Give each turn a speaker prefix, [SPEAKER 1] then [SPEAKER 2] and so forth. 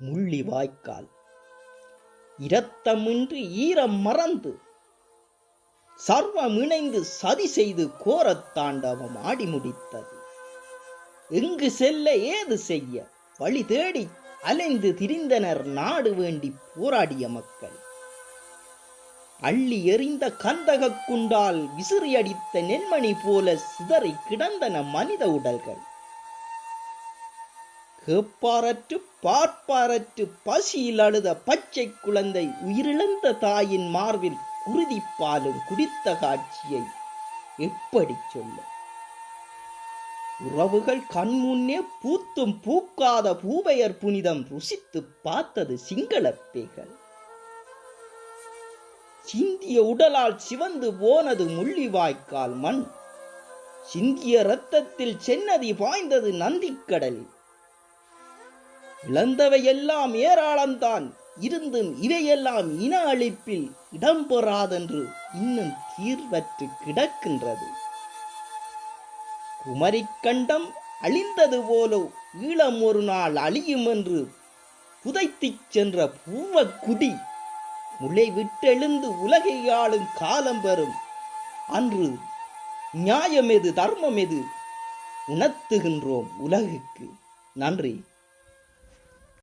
[SPEAKER 1] முள்ளி வாய்க்கால். இரத்தமின்றி ஈரம் மறந்து சர்வம் இணைந்து சதி செய்து கோரத் தாண்டவம் ஆடி முடித்தது. எங்கு செல்ல ஏது செய்ய? வழி தேடி அலைந்து திரிந்தனர் நாடு வேண்டி போராடிய மக்கள். அள்ளி எறிந்த கந்தக குண்டால் விசிறி அடித்த நென்மணி போல சிதறி கிடந்தன மனித உடல்கள். கேப்பாரற்று பார்ப்பாரற்று பசியில் அழுத பச்சை குழந்தை உயிரிழந்த தாயின் மார்பில் குருதிப்பாலும் குடித்த காட்சியை எப்படி சொல்ல? உறவுகள் கண்முன்னே பூத்தும் பூக்காத பூவையர் புனிதம் ருசித்து பார்த்தது சிங்களப் பேய்கள். சிந்திய உடலால் சிவந்து போனது முள்ளிவாய்க்கால் மண். சிந்திய ரத்தத்தில் சென்னதி பாய்ந்தது நந்திக்கடல் இழந்தவையெல்லாம் ஏராளம்தான். இருந்தும் இவையெல்லாம் இன அழிப்பில் இடம்பெறாதென்று இன்னும் தீர்வற்று கிடக்கின்றது. குமரிக்கண்டம் அழிந்தது போல ஈழம் ஒரு நாள் அழியும் என்று புதைத்துச் சென்ற பூவக்குடி முளை விட்டெழுந்து உலகை ஆளும் காலம் வரும் அன்று நியாயம் எது தர்மம் எது உணர்த்துகின்றோம் உலகுக்கு. நன்றி.